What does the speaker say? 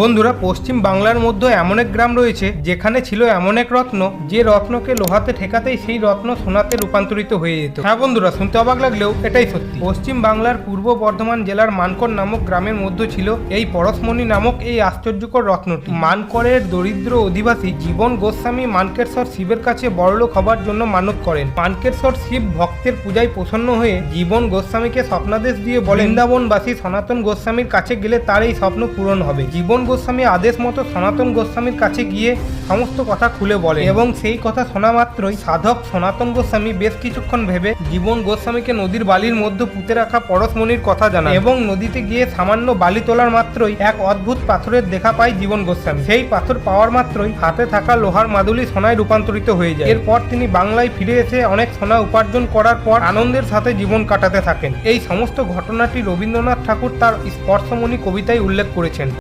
বন্ধুরা, পশ্চিম বাংলার মধ্যে এমন এক গ্রাম রয়েছে, যেখানে ছিল এমন এক রত্ন, যে রত্নকে লোহাতে ঠেকাতেই সেই রত্ন সোনাতে রূপান্তরিত হয়ে যেত। হ্যাঁ বন্ধুরা, শুনতে অবাক লাগলেও এটাই সত্যি। পশ্চিম বাংলার পূর্ব বর্ধমান জেলার মানকর নামক গ্রামের মধ্যে ছিল এই পরশমণি নামক এই আশ্চর্যকর রত্নটি। মানকরের দরিদ্র অধিবাসী জীবন গোস্বামী মানকেশ্বর শিবের কাছে বড়লোক হবার জন্য মানত করেন। মানকেশ্বর শিব ভক্তের পূজায় প্রসন্ন হয়ে জীবন গোস্বামীকে স্বপ্নাদেশ দিয়ে বলেন, বৃন্দাবনবাসী সনাতন গোস্বামীর কাছে গেলে তার এই স্বপ্ন পূরণ হবে। জীবন গোস্বামী আদেশ মতো সনাতন গোস্বামীর কাছে গিয়ে সমস্ত কথা খুলে বলে এবং সেই কথা শোনা মাত্রই সাধক সনাতন গোস্বামী বেশ কিছুক্ষণ ভেবে জীবন গোস্বামীকে নদীর বালির মধ্যে পুঁতে রাখা পরশমণির কথা জানান। এবং নদীতে গিয়ে সামান্য বালি তোলার মাত্রই এক অদ্ভুত পাথরের দেখা পায় জীবন গোস্বামী। সেই পাথর পাওয়ার মাত্রই হাতে থাকা লোহার মাদুলি সোনায় রূপান্তরিত হয়ে যায়। এরপর তিনি বাংলায় ফিরে এসে অনেক সোনা উপার্জন করার পর আনন্দের সাথে জীবন কাটাতে থাকেন। এই সমস্ত ঘটনাটি রবীন্দ্রনাথ ঠাকুর তার স্পর্শমণি কবিতায় উল্লেখ করেছেন।